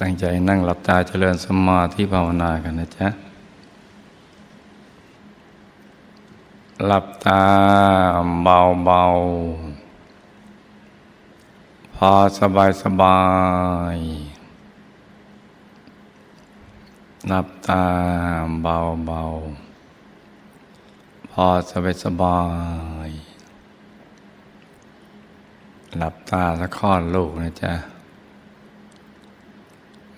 ตั้งใจนั่งหลับตาเจริญสมาธิภาวนากันนะจ๊ะ หลับตาเบาๆพอสบายสบาย หลับตาเบาๆพอสบายสบาย หลับตาแล้วคลอดลูกนะจ๊ะ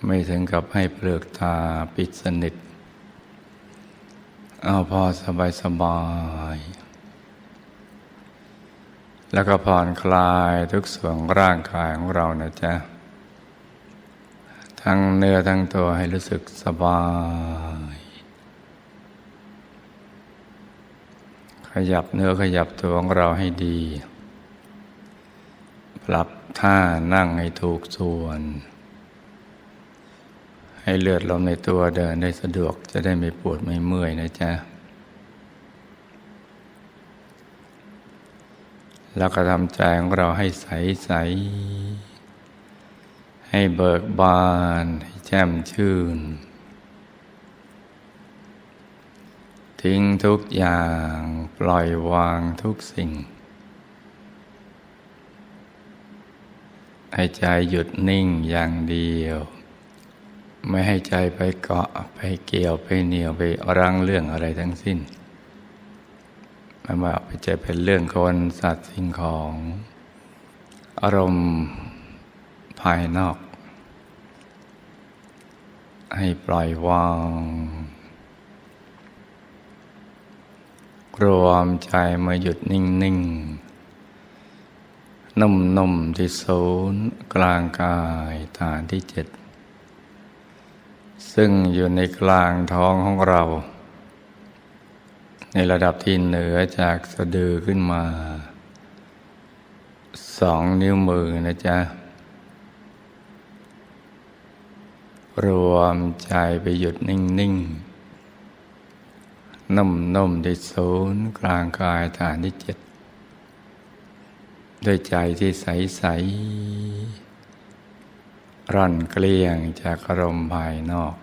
ไม่ถึงกับให้เปลือกตาปิดสนิท เอาพอสบายสบาย แล้วก็ผ่อนคลายทุกส่วนร่างกายของเรานะจ๊ะ ทั้งเนื้อทั้งตัวให้รู้สึกสบาย ขยับเนื้อขยับตัวของเราให้ดี ปรับท่านั่งให้ถูกส่วน ให้เลือดลมในตัวเดินได้สะดวกจะได้ไม่ปวดไม่เมื่อยนะจ๊ะ แล้วก็ทำใจของเราให้ใสใส ให้เบิกบาน ให้แจ่มชื่น ทิ้งทุกอย่างปล่อยวางทุกสิ่ง ให้ใจหยุดนิ่งอย่างเดียว ไม่ให้ใจไปเกาะไปเกี่ยวไปเหนียวไปรั้งเรื่องอะไรทั้งสิ้นไม่ว่าไปใจเป็นเรื่องคนสัตว์สิ่งของ อารมณ์ภายนอก ให้ปล่อยวาง รวมใจมาหยุดนิ่งๆนุ่มๆที่ศูนย์กลางกายฐานที่เจ็ด ซึ่งอยู่ในกลางท้องของเรา ในระดับที่เหนือจากสะดือขึ้นมาสองนิ้วมือนะจ๊ะ รวมใจไปหยุดนิ่ง ๆ นุ่ม ๆ ที่ศูนย์กลางกายฐานที่เจ็ดด้วยใจที่ใส ๆ ร่อนเกลี้ยงจากอารมณ์ภายนอก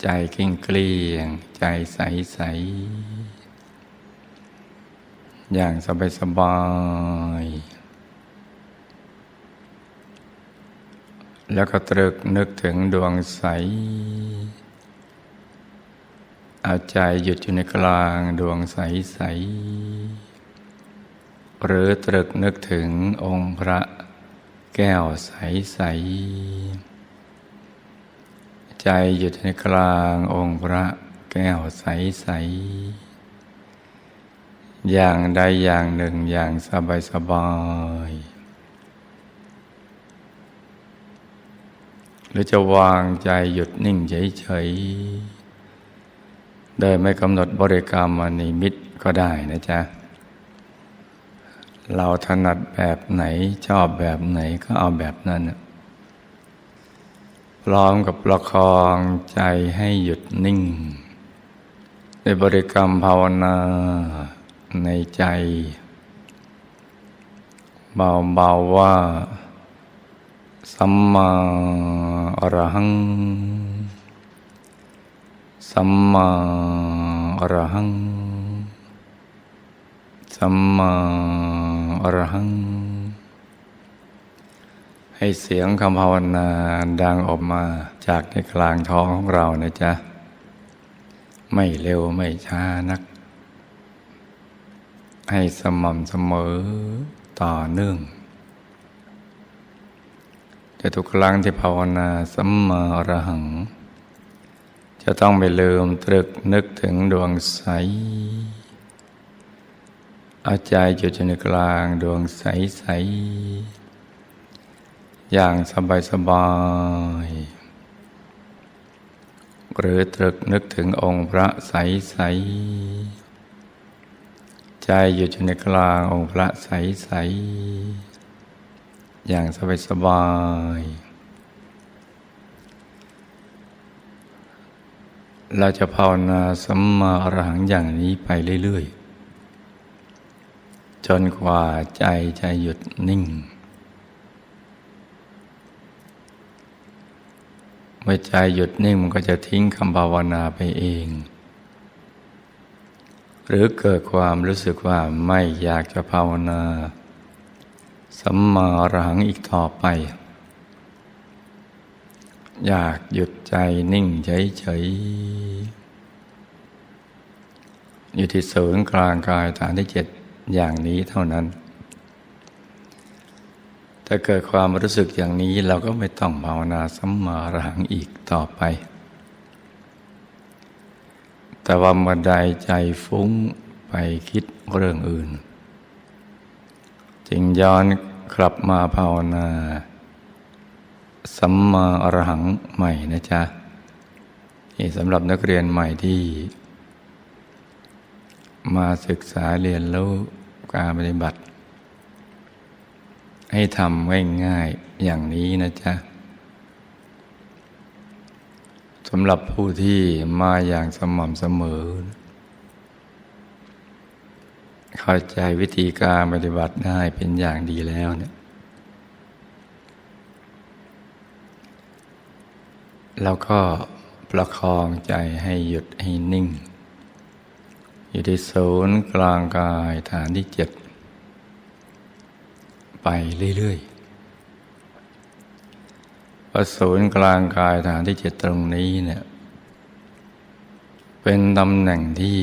ใจกิ้งเกลี้ยง ใจใสๆอย่างสบายสบายๆแล้วก็ตรึกนึกถึงดวงใส เอาใจหยุดอยู่ในกลางดวงใสๆหรือตรึกนึกถึงองค์พระ แก้วใส ๆ ใจหยุดในกลางองค์พระแก้วใส ๆ อย่างใดอย่างหนึ่งอย่างสบาย สบายหรือจะวางใจหยุดนิ่งเฉยๆโดยไม่กำหนดบริกรรมอนิมิตก็ได้นะจ๊ะ เราถนัดแบบไหนชอบแบบไหนก็เอาแบบนั้นพร้อมกับประคองใจให้หยุดนิ่ง ในบริกรรมภาวนาในใจเบาๆว่า สัมมาอรหัง สัมมาอรหัง สัมมาอรหัง ให้เสียงคำภาวนาดังออกมาจากในกลางท้องของเรานะจ๊ะ ไม่เร็วไม่ช้านัก ให้สม่ำเสมอต่อเนื่องแต่ทุกครั้งที่ภาวนาสัมมาอรหัง จะต้องไม่ลืมตรึกนึกถึงดวงใส เอาใจจุดอยู่ในกลางดวงใส ๆ อย่างสบาย สบายๆหรือตรึกนึกถึงองค์พระใส ๆ ใจอยู่ในกลางองค์พระใส ๆ อย่างสบาย สบายๆเราจะภาวนาสัมมาอรหังอย่างนี้ไปเรื่อย ๆ นกว่าใจจะหยุดนิ่ง เมื่อใจหยุดนิ่งมันก็จะทิ้งคำภาวนาไปเอง หรือเกิดความรู้สึกว่าไม่อยากจะภาวนาสัมมารหังอีกต่อไป อยากหยุดใจนิ่งเฉยๆอยู่ที่ศูนย์กลางกายฐานที่เจ็ด อย่างนี้เท่านั้น ถ้าเกิดความรู้สึกอย่างนี้เราก็ไม่ต้องภาวนาสัมมาอรหังอีกต่อไป แต่ว่าเมื่อใดใจฟุ้งไปคิดเรื่องอื่น จึงย้อนกลับมาภาวนาสัมมาอรหังใหม่นะจ๊ะนี่สำหรับนักเรียนใหม่ที่ มาศึกษาเรียนรู้ การปฏิบัติ ให้ทำง่ายๆอย่างนี้นะจ๊ะสำหรับผู้ที่มาอย่างสม่ำเสมอ เข้าใจวิธีการปฏิบัติได้เป็นอย่างดีแล้วเนี่ยแล้วก็ประคองใจให้หยุดให้นิ่ง อยู่ที่ศูนย์กลางกายฐานที่เจ็ดไปเรื่อยๆว่าศูนย์กลางกายฐานที่เจ็ดตรงนี้เนี่ยเป็นตำแหน่งที่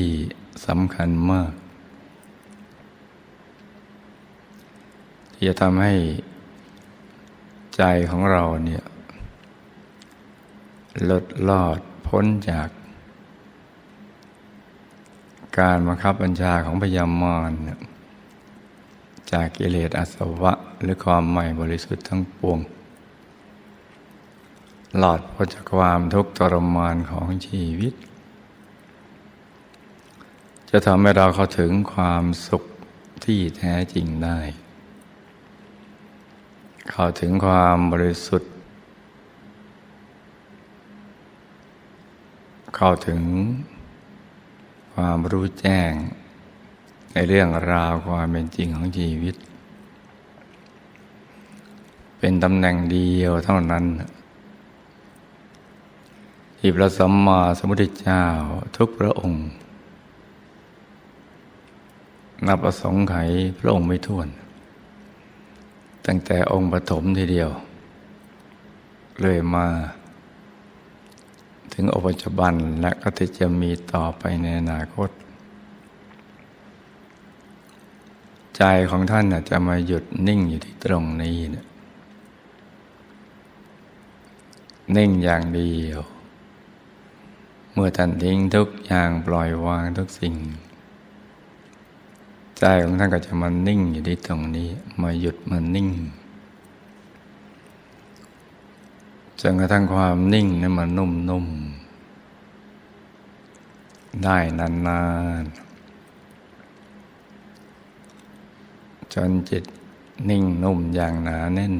สำคัญมาก ที่จะทำให้ใจของเราเนี่ยลดลอดพ้นจาก การบังคับบัญชาของพยามารจากกิเลสอาสวะหรือความใหม่บริสุทธิ์ทั้งปวง หลอดพ้นจากความทุกข์ทรมานของชีวิต จะทำให้เราเข้าถึงความสุขที่แท้จริงได้ เข้าถึงความบริสุทธิ์ เข้าถึง ความรู้แจ้ง ในเรื่องราวความเป็นจริงของชีวิต เป็นตำแหน่งเดียวเท่านั้นที่พระสัมมาสัมพุทธเจ้าทุกพระองค์ นับประสงค์ไขพระองค์ไม่ท้วน ตั้งแต่องค์ปฐมทีเดียว เลยมา ถึงอปัจจุบันและก็ที่จะมีต่อไปในอนาคต ใจของท่านน่ะจะมาหยุดนิ่งอยู่ที่ตรงนี้เนี่ยนิ่งอย่างเดียว เมื่อท่านทิ้งทุกอย่างปล่อยวางทุกสิ่ง ใจของท่านก็จะมานิ่งอยู่ที่ตรงนี้ มาหยุดมานิ่ง จนกระทั่งความนิ่งนั้นมันนุ่มๆ ได้นานๆ จนจิตนิ่งนุ่มอย่างหนาแน่น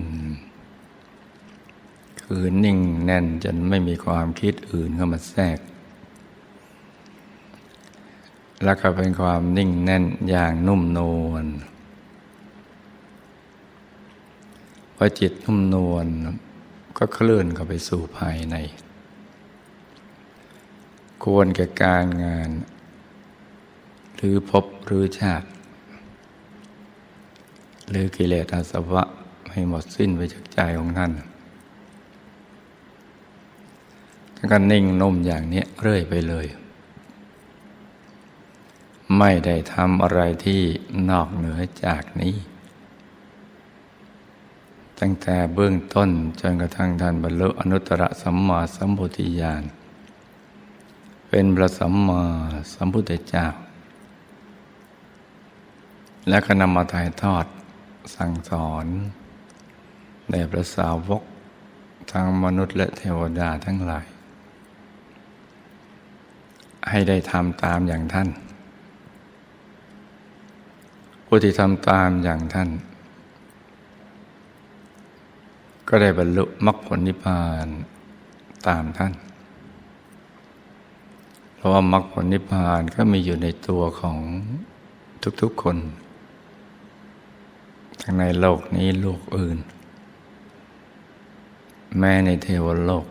คือนิ่งแน่นจนไม่มีความคิดอื่นเข้ามาแทรก แล้วก็เป็นความนิ่งแน่นอย่างนุ่มนวลพอจิตนุ่มนวล ก็เคลื่อนเข้าไปสู่ภายใน ควรแก่การงาน หรือพบหรือชาติ หรือกิเลสอาสวะให้หมดสิ้นไปจากใจของท่านท่านก็นิ่งนุ่มอย่างนี้เรื่อยไปเลย ไม่ได้ทำอะไรที่นอกเหนือจากนี้ ตั้งแต่เบื้องต้นจนกระทั่งท่านบรรลุอนุตตรสัมมาสัมพุทธิญาณเป็นพระสัมมาสัมพุทธเจ้า และก็นำมาถ่ายทอดสั่งสอนในพระสาวกทั้งมนุษย์และเทวดาทั้งหลาย ให้ได้ทำตามอย่างท่านผู้ที่ทำตามอย่างท่าน ก็ได้บรรลุมรรคผลนิพพานตามท่าน เพราะว่ามรรคผลนิพพานก็มีอยู่ในตัวของทุกๆคน ทั้งในโลกนี้โลกอื่น แม้ในเทวโลก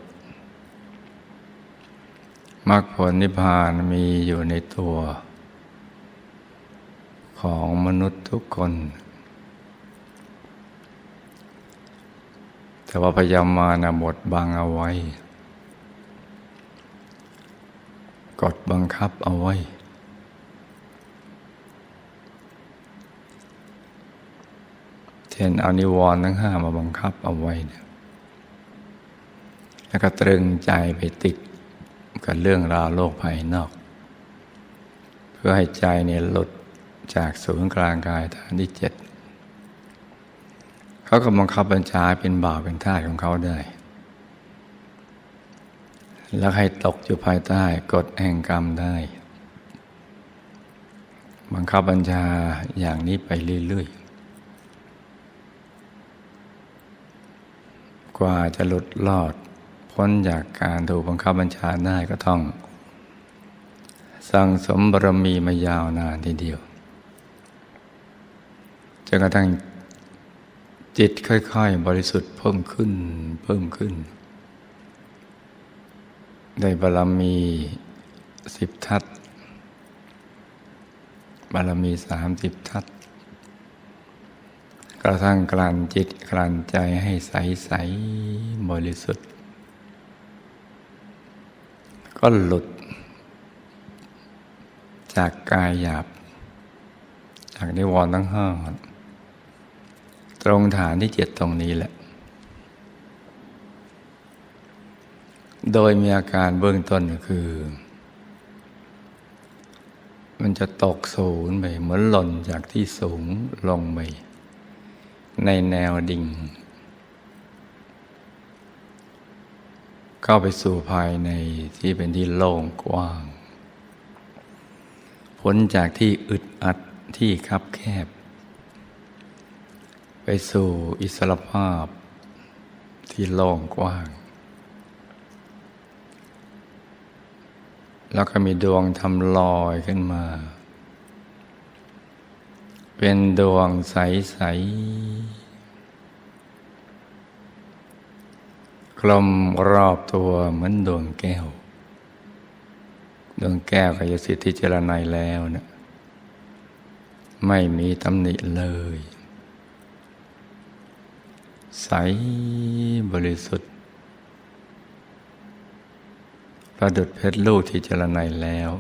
มรรคผลนิพพานมีอยู่ในตัว ของมนุษย์ทุกคน แต่ว่าพยายามมานะบดบังเอาไว้ กดบังคับเอาไว้ เช่นเอานิวรณ์ทั้งห้ามาบังคับเอาไว้เนี่ยแล้วก็ตรึงใจไปติดกับเรื่องราวโลกภายนอก เพื่อให้ใจเนี่ยหลุดจากศูนย์กลางกายฐานที่เจ็ด เขาก็บังคับบัญชาเป็นบ่าวเป็นท่าของเขาได้ แล้วให้ตกอยู่ภายใต้กฎแห่งกรรมได้ บังคับบัญชาอย่างนี้ไปเรื่อยๆ กว่าจะหลุดรอด พ้นจากการถูกบังคับบัญชาได้ก็ต้อง สั่งสมบารมีมายาวนานทีเดียวจนกระทั่ง จิตค่อยๆ บริสุทธิ์เพิ่มขึ้น เพิ่มขึ้น ได้บารมีสิบทัศบารมีสามสิบทัศกระทั่งกลั่นจิตกลั่นใจให้ใสใสบริสุทธิ์ ก็หลุด จากกายหยาบ จากนิวรณ์ทั้งห้า ตรงฐานที่เจ็ดตรงนี้แหละ โดยมีอาการเบื้องต้นก็คือ มันจะตกศูนย์ไปเหมือนหล่นจากที่สูงลงไปในแนวดิ่ง เข้าไปสู่ภายในที่เป็นที่โล่งกว้าง พ้นจากที่อึดอัดที่คับแคบ ไปสู่อิสรภาพที่โล่งกว้าง แล้วก็มีดวงทำลอยขึ้นมา เป็นดวงใส ๆ กลมรอบตัวเหมือนดวงแก้ว ดวงแก้วกายสิทธิเจรไนยแล้วนะไม่มีตำหนิเลย ใสบริสุทธิ์ ประดุดเพชรลูกที่เจรไนแล้ว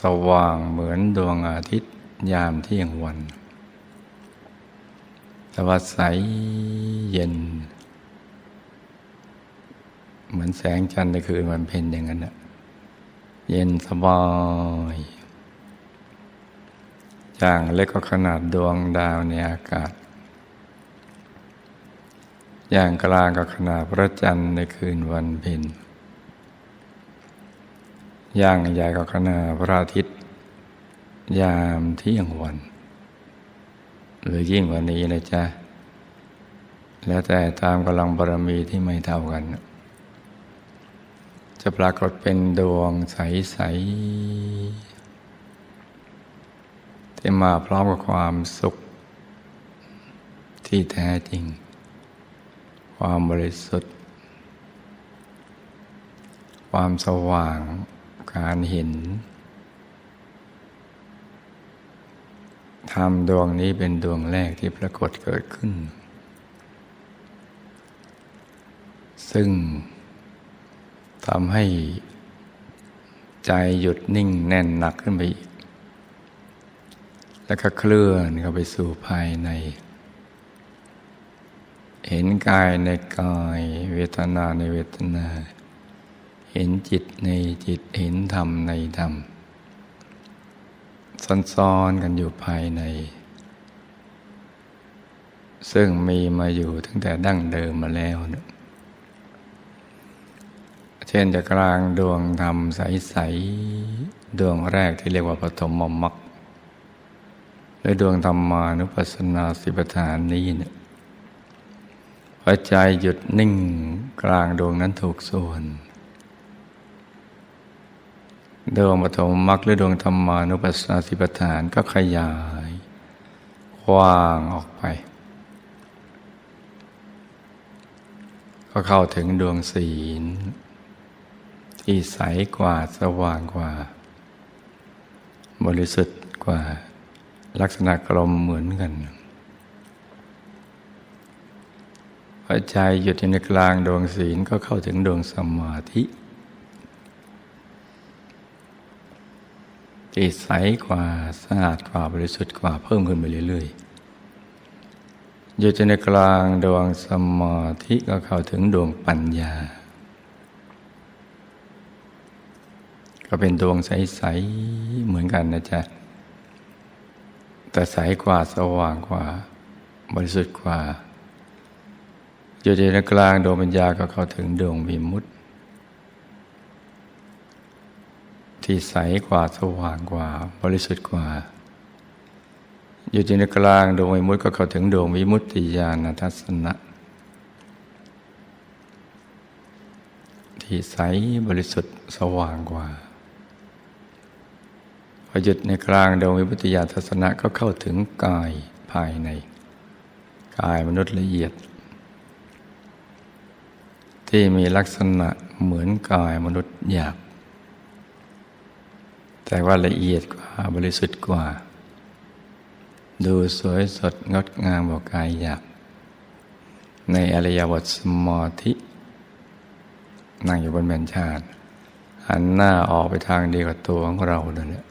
สว่างเหมือนดวงอาทิตย์ยามเที่ยงวันแต่ว่าใสเย็น เหมือนแสงจันทร์ในคืนวันเพ็ญอย่างนั้นนะเย็นสบาย อย่างเล็กก็ขนาดดวงดาวในอากาศ อย่างกลางก็ขนาดพระจันทร์ในคืนวันเพ็ญอย่างใหญ่ก็ขนาดพระอาทิตย์ ยามเที่ยงวัน หรือยิ่งกว่านี้นะจ๊ะ แล้วแต่ตามกำลังบารมีที่ไม่เท่ากัน จะปรากฏเป็นดวงใส ๆ ที่มาพร้อมกับความสุข ที่แท้จริง ความบริสุทธิ์ ความสว่างการเห็นธรรมดวงนี้เป็นดวงแรกที่ปรากฏเกิดขึ้น ซึ่งทำให้ใจหยุดนิ่งแน่นหนักขึ้นไปอีก แล้วก็เคลื่อนเข้าไปสู่ภายใน เห็นกายในกาย เวทนาในเวทนา เห็นจิตในจิตเห็นธรรมในธรรมซ้อนๆกันอยู่ภายใน ซึ่งมีมาอยู่ตั้งแต่ดั้งเดิมมาแล้วนะเช่นจะกลางดวงธรรมใส ๆ ดวงแรกที่เรียกว่าปฐมมรรค และดวงธรรมานุปัสสนาสิบฐานนี้เนี่ยพอใจหยุดนิ่งกลางดวงนั้นถูกส่วน ดวงปฐมมรรคหรือดวงธรรมานุปัสสนาสิบฐานก็ขยายกว้างออกไป ก็เข้าถึงดวงศีล ที่ใสกว่าสว่างกว่า บริสุทธิ์กว่า ลักษณะกลมเหมือนกันพอใจหยุดอยู่ในกลางดวงศีลก็เข้าถึงดวงสมาธิที่ใสกว่าสะอาดกว่าบริสุทธิ์กว่าเพิ่มขึ้นไปเรื่อยๆ อยู่ในกลางดวงสมาธิก็เข้าถึงดวงปัญญา ก็เป็นดวงใส ๆ เหมือนกันนะจ๊ะ แต่ใสกว่าสว่างกว่า บริสุทธิ์กว่าอยู่ในกลางดวงปัญญาก็เข้าถึงดวงวิมุตติ ที่ใสกว่าสว่างกว่า บริสุทธิ์กว่า อยู่ในกลางดวงวิมุตติก็เข้าถึงดวงวิมุตติญาณทัศนะ ที่ใสบริสุทธิ์สว่างกว่า พอหยุดในกลางดวงวิมุตติญาทัศนะก็เข้าถึงกายภายใน กายมนุษย์ละเอียด ที่มีลักษณะเหมือนกายมนุษย์หยาบ แต่ว่าละเอียดกว่าบริสุทธิ์กว่า ดูสวยสดงดงามกว่ากายหยาบ ในอริยบทสมาธิ นั่งอยู่บนแผ่นชาติหันหน้าออกไปทางเดียวกับตัวของเราเนั่นแหละ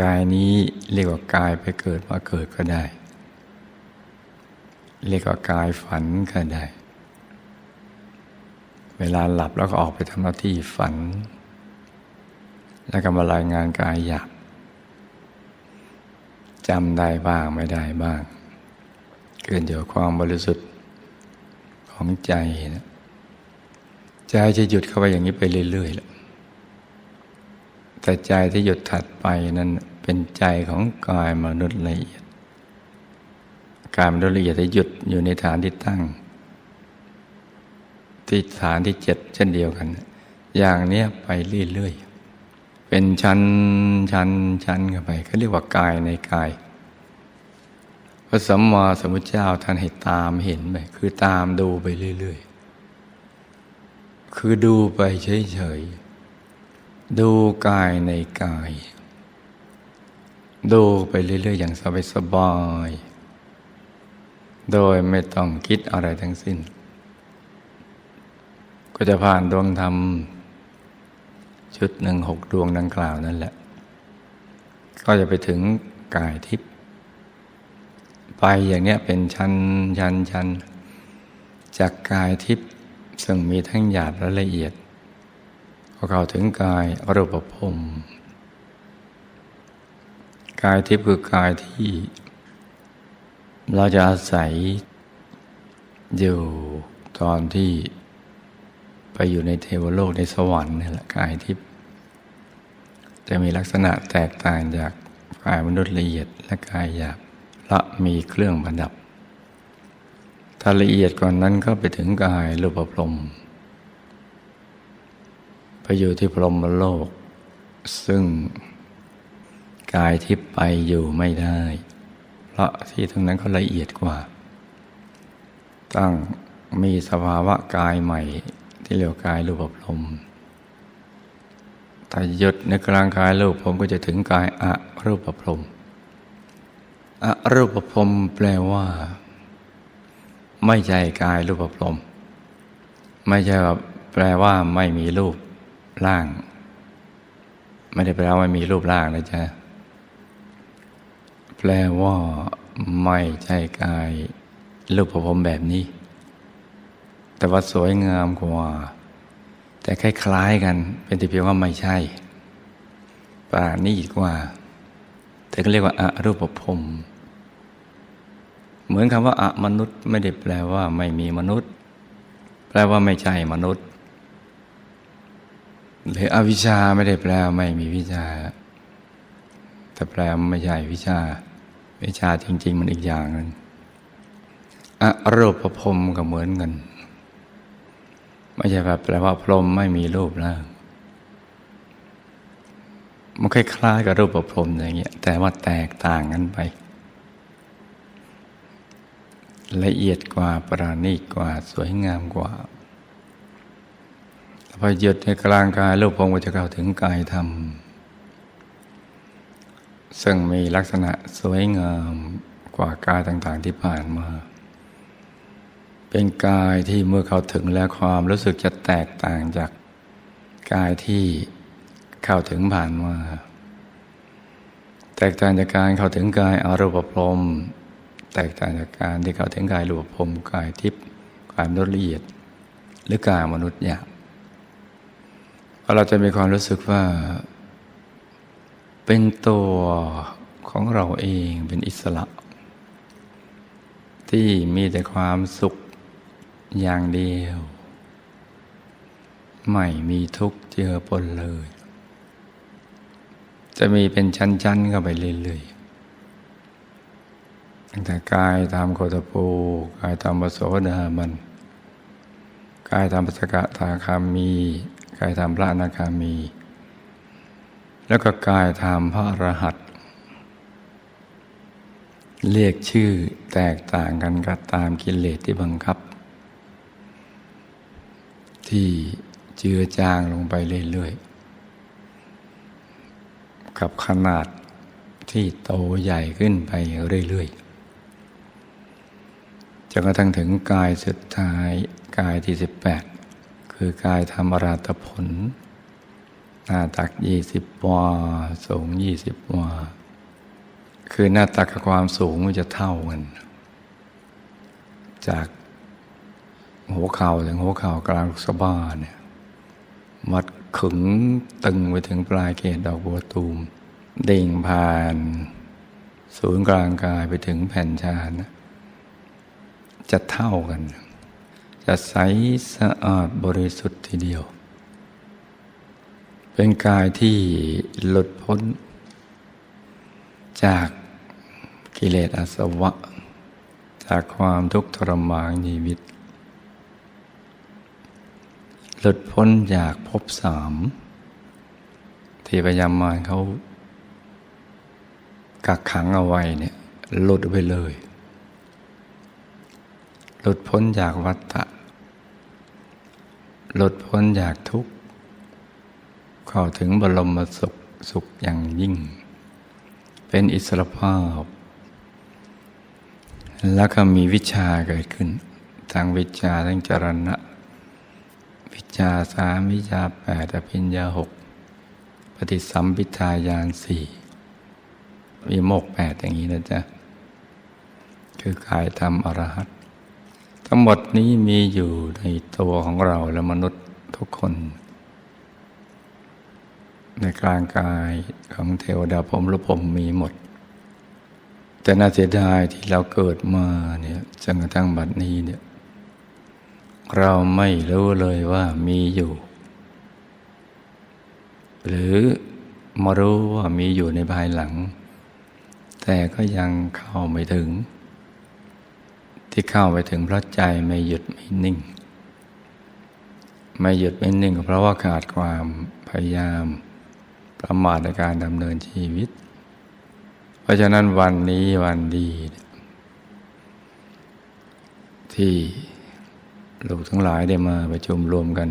กายนี้เรียกว่ากายไปเกิดมาเกิดก็ได้ เรียกว่ากายฝันก็ได้ เวลาหลับแล้วก็ออกไปทำหน้าที่ฝัน แล้วก็มารายงานกายหยาบจำได้บ้างไม่ได้บ้าง เกินเดี๋ยวความบริสุทธิ์ของใจนะใจจะหยุดเข้าไปอย่างนี้ไปเรื่อยๆแหละแต่ใจที่หยุดถัดไปนั้น เป็นใจของกายมนุษย์ละเอียด กายมนุษย์ละเอียดจะหยุดอยู่ในฐานที่ตั้ง ที่ฐานที่เจ็ดเช่นเดียวกัน อย่างเนี้ยไปเรื่อยๆ เป็นชั้นชั้นชั้นกันไปเขาเรียกว่ากายในกาย พระสัมมาสัมพุทธเจ้าท่านให้ตามเห็นไปคือตามดูไปเรื่อยๆ คือดูไปเฉยๆ ดูกายในกาย ดูไปเรื่อยๆอย่างสบายๆโดยไม่ต้องคิดอะไรทั้งสิ้น ก็จะผ่านดวงธรรม ชุดหนึ่งหกดวงดังกล่าวนั่นแหละ ก็จะไปถึงกายทิพย์ไปอย่างเนี้ยเป็นชั้นชั้นชั้นจากกายทิพย์ซึ่งมีทั้งหยาบและละเอียดพอเข้าถึงกายรูปภพ กายทิพย์คือกายที่ เราจะอาศัยอยู่ตอนที่ไปอยู่ในเทวโลกในสวรรค์นี่แหละกายทิพย์จะมีลักษณะแตกต่างจากกายมนุษย์ละเอียดและกายหยาบละมีเครื่องประดับ ถ้าละเอียดกว่านนั้นก็ไปถึงกายรูปพรหมไปอยู่ที่พรหมโลก ซึ่ง กายทิพย์ไปอยู่ไม่ได้ เพราะที่ตรงนั้นก็ละเอียดกว่าตั้งมีสภาวะกายใหม่ที่เรียกกายรูปพรมถ้าหยุดในกลางกายรูปผมก็จะถึงกายอะรูปพรมอะรูปพรมแปลว่า ไม่ใช่กายรูปพรมไม่ใช่ว่าแปลว่าไม่มีรูปร่าง ไม่ได้แปลว่าไม่มีรูปร่างนะจ๊ะ แปลว่า ไม่ใช่กายรูปพรหมแบบนี้ แต่ว่าสวยงามกว่า แต่คล้ายๆกัน เป็นแต่เพียงว่าไม่ใช่ป่านี่อีกว่าแต่ก็เรียกว่าอารูปภพเหมือนคำว่าอมนุษย์ไม่ได้แปลว่า ไม่มีมนุษย์ แปลว่าไม่ใช่มนุษย์หรืออวิชชาไม่ได้แปลว่าไม่มีวิชา แต่แปลไม่ใช่วิชา วิชาจริง ๆ มันอีกอย่างหนึ่งอรูปภพมก็เหมือนกัน ไม่ใช่แบบแปลว่าพรมไม่มีรูปร่างมันคล้ายๆกับรูปประพรมอย่างเงี้ยแต่ว่าแตกต่างกันไป ละเอียดกว่าประณีตกว่าสวยงามกว่าพอหยุดในกลางกายรูปพรมก็จะเข้าถึงกายธรรม ซึ่งมีลักษณะสวยงามกว่ากายต่างๆที่ผ่านมา เป็นกายที่เมื่อเขาถึงแล้วความรู้สึกจะแตกต่างจากกายที่เข้าถึงผ่านมา แตกต่างจากการเข้าถึงกายอารูปพรม แตกต่างจากการที่เข้าถึงกายรูปพรมกายทิพย์กายมนุษย์ละเอียด หรือกายมนุษย์หยาบเพราะเราจะมีความรู้สึกว่า เป็นตัวของเราเองเป็นอิสระ ที่มีแต่ความสุขอย่างเดียว ไม่มีทุกข์เจือปนเลย จะมีเป็นชั้นๆเข้าไปเรื่อยๆตั้งแต่กายตามโคตปูกายตามปโสดาบันกายตามปัสกะทาคามี กายตามพระอนาคามี แล้วก็กายตามพระอรหัตเรียกชื่อแตกต่างกันก็ตามกิเลสที่บังคับ ที่เจือจางลงไปเรื่อยๆ กับขนาดที่โตใหญ่ขึ้นไปเรื่อยๆจนกระทั่งถึงกายสุดท้ายกายที่สิบแปดคือกายธรรมราตผล หน้าตักยี่สิบวาสูงยี่สิบวาคือหน้าตักกับความสูงมันจะเท่ากัน จากหัวเข่าถึงหัวเข่ากลางสะบ้าเนี่ยมัดขึงตึงไปถึงปลายเกศดอกบัวตูม เด่งผ่าน ศูนย์กลางกายไปถึงแผ่นชานะจะเท่ากัน จะใสสะอาดบริสุทธิ์ทีเดียว เป็นกายที่หลุดพ้น จากกิเลสอาสวะ จากความทุกข์ทรมานชีวิต หลุดพ้นจากภพสาม ที่พยามาเขากักขังเอาไว้เนี่ยหลุดไปเลย หลุดพ้นจากวัฏฏะหลุดพ้นจากทุกข์ เข้าถึงบรมสุขสุขอย่างยิ่ง เป็นอิสรภาพ แล้วก็มีวิชาเกิดขึ้น ทางวิชาทั้งจรณะ วิชาสามวิชาแปดอภิญญาหกปฏิสัมพิทายานสี่วิโมกแปดอย่างนี้นะจ๊ะ คือกายธรรมอรหัตทั้งหมดนี้มีอยู่ในตัวของเราและมนุษย์ทุกคน ในกลางกายของเทวดาพรหมและพรมมีหมด แต่น่าเสียดายที่เราเกิดมาเนี่ยจนกระทั่งบัดนี้เนี่ยเราไม่รู้เลยว่ามีอยู่ หรือมารู้ว่ามีอยู่ในภายหลัง แต่ก็ยังเข้าไม่ถึง ที่เข้าไปถึงเพราะใจไม่หยุดไม่นิ่ง ไม่หยุดไม่นิ่งเพราะว่าขาดความพยายาม ประมาทในการดำเนินชีวิต เพราะฉะนั้นวันนี้วันดี ที่ลูกทั้งหลายได้มาประชุมรวมกัน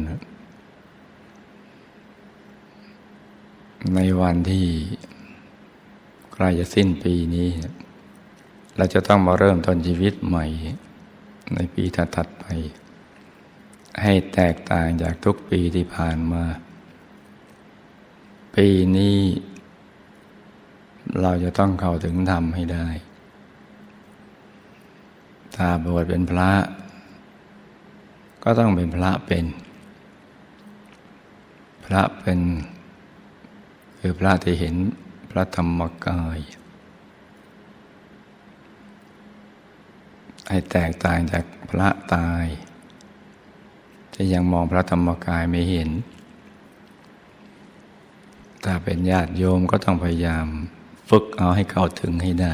ในวันที่ใกล้จะสิ้นปีนี้ เราจะต้องมาเริ่มต้นชีวิตใหม่ ในปีถัดๆไป ให้แตกต่างจากทุกปีที่ผ่านมา ปีนี้ เราจะต้องเข้าถึงธรรมให้ได้ ถ้าบวชเป็นพระ ก็ต้องเป็นพระเป็น พระเป็น คือพระที่เห็นพระธรรมกาย ให้แตกต่างจากพระตาย ที่ยังมองพระธรรมกายไม่เห็น ถ้าเป็นญาติโยมก็ต้องพยายาม ฝึกเอาให้เข้าถึงให้ได้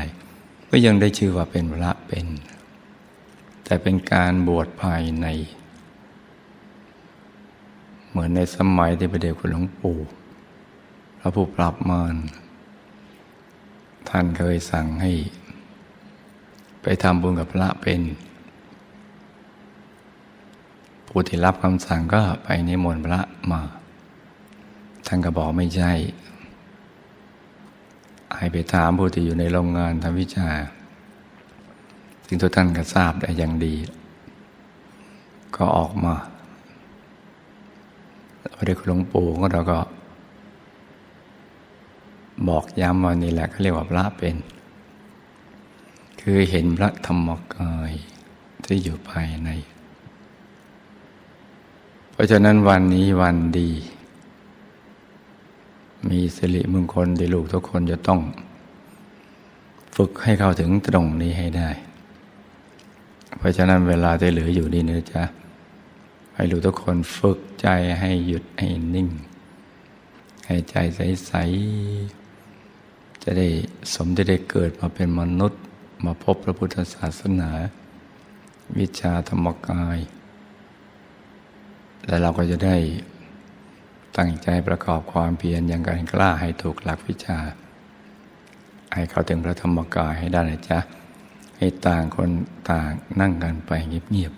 ก็ยังได้ชื่อว่าเป็นพระเป็น แต่เป็นการบวชภายใน เหมือนในสมัยที่พระเดชคุณหลวงปู่พระผู้ปรับมารท่านเคยสั่งให้ ไปทำบุญกับพระเป็นผู้ที่รับคำสั่งก็ไปนิมนต์พระมา ท่านก็บอกไม่ใช่ให้ไปถามผู้ที่อยู่ในโรงงานทำวิชา ซึ่งทุกท่านก็ทราบได้อย่างดี ก็ออกมาพระเดชหลวงปู่ของเราก็ บอกย้ำว่านี่แหละเขาเรียกว่าพระเป็น คือเห็นพระธรรมกายที่อยู่ภายใน เพราะฉะนั้นวันนี้วันดี มีสิริมงคลที่ลูกทุกคนจะต้อง ฝึกให้เข้าถึงตรงนี้ให้ได้ เพราะฉะนั้นเวลาที่เหลืออยู่นี่นะจ๊ะให้ลูกทุกคนฝึกใจให้หยุดให้นิ่ง ให้ใจใส ๆ จะได้สมจะได้เกิดมาเป็นมนุษย์ มาพบพระพุทธศาสนา วิชาธรรมกาย และเราก็จะได้ ตั้งใจประกอบความเพียรอย่างการกล้าให้ถูกหลักวิชา ให้เข้าถึงพระธรรมกายให้ได้นะจ๊ะ ให้ต่างคนต่างนั่งกันไปเงียบ